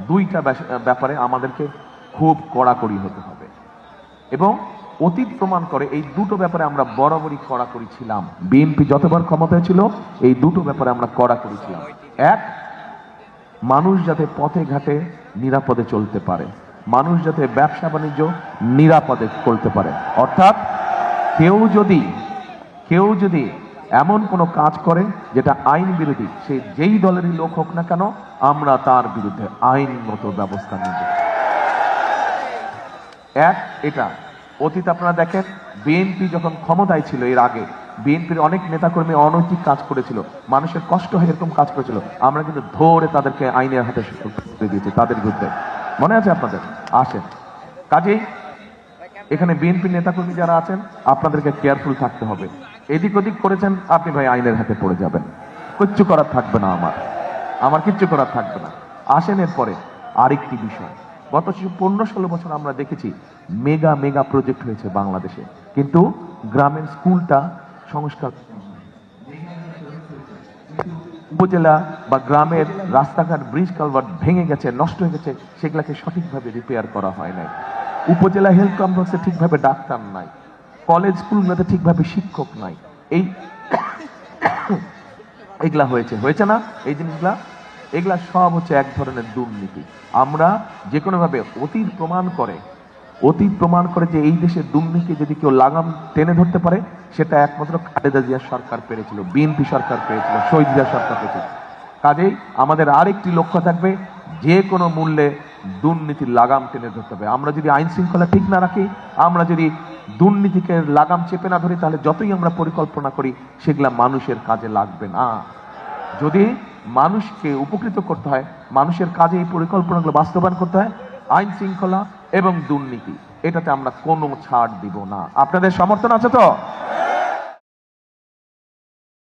দুইটা ব্যাপারে আমাদেরকে খুব কড়াকড়ি হতে হবে। এবং অতীত প্রমাণ করে এই দুটো ব্যাপারে আমরা বরাবরই কড়াকড়ি ছিলাম। বিএনপি যতবার ক্ষমতায় ছিল এই দুটো ব্যাপারে আমরা কড়াকড়ি ছিলাম। এক, মানুষ যাতে পথে ঘাটে নিরাপদে চলতে পারে। মানুষ যাতে ব্যবসা বাণিজ্য নিরাপদে করতে পারে। অর্থাৎ কেউ যদি কেউ যদি এমন কোনো কাজ করে যেটা আইন বিরোধী। সে যেই দলেরই লোক হোক না কেন, আমরা তার বিরুদ্ধে আইনগত ব্যবস্থা নেব। এক, এটা। অতীত আপনারা দেখেন, বিএনপি যখন ক্ষমতায় ছিল এর আগে, বিএনপির অনেক নেতাকর্মী অনৈতিক কাজ করেছিল, মানুষের কষ্ট হয় এরকম কাজ করেছিল, আমরা কিন্তু ধরে তাদেরকে আইনের হাতে দিয়েছি তাদের বিরুদ্ধে। মনে আছে আপনাদের? আসেন। কাজেই এখানে বিএনপি নেতাকর্মী যারা আছেন, আপনাদেরকে কেয়ারফুল থাকতে হবে। এদিক ওদিক করেছেন, আপনি ভাই আইনের হাতে পড়ে যাবেন। কিচ্ছু করার থাকবে না আমার। আমার কিচ্ছু করার থাকবে না। আসেন এরপরে আরেকটি বিষয়। গত পনেরো ষোলো বছর আমরা দেখেছি, মেগা মেগা প্রজেক্ট হয়েছে বাংলাদেশে। কিন্তু গ্রামের স্কুলটা সংস্কার উপজেলা বা গ্রামের রাস্তাঘাট ব্রিজ কালভার্ট ভেঙে গেছে, নষ্ট হয়ে গেছে, সেগুলাকে সঠিকভাবে রিপেয়ার করা হয় নাই। উপজেলা হেলথ কমপ্লেক্সে ঠিকভাবে ডাক্তার নাই কলেজ স্কুলগুলোতে ঠিকভাবে শিক্ষক নাই। এই এগুলা হয়েছে হয়েছে না? এই জিনিসগুলা? এগুলা সব হচ্ছে এক ধরনের দুর্নীতি। আমরা যে কোনোভাবে অতীত প্রমাণ করে, অতীত প্রমাণ করে যে এই দেশের দুর্নীতি যদি কেউ লাগাম টেনে ধরতে পারে, সেটা একমাত্র খালেদা জিয়া সরকার পেরেছিল, বিএনপি সরকার পেরেছিল, শহীদ জিয়া সরকার পেরেছিল। কাজেই আমাদের আরেকটি লক্ষ্য থাকবে, যে কোনো মূল্যে দুর্নীতির লাগাম টেনে ধরতে হবে। আমরা যদি আইন শৃঙ্খলা ঠিক না রাখি, আমরা যদি দুর্নীতিকে লাগাম চেপে না ধরি, তাহলে যতই আমরা পরিকল্পনা করি, সেগুলা মানুষের কাজে লাগবে না। যদি মানুষকে উপকৃত করতে হয়, মানুষের কাজে এই পরিকল্পনাগুলো বাস্তবায়ন করতে হয়, আইন শৃঙ্খলা এবং দুর্নীতি, এটাতে আমরা কোনো ছাড় দিব না। আপনাদের সমর্থন আছে তো?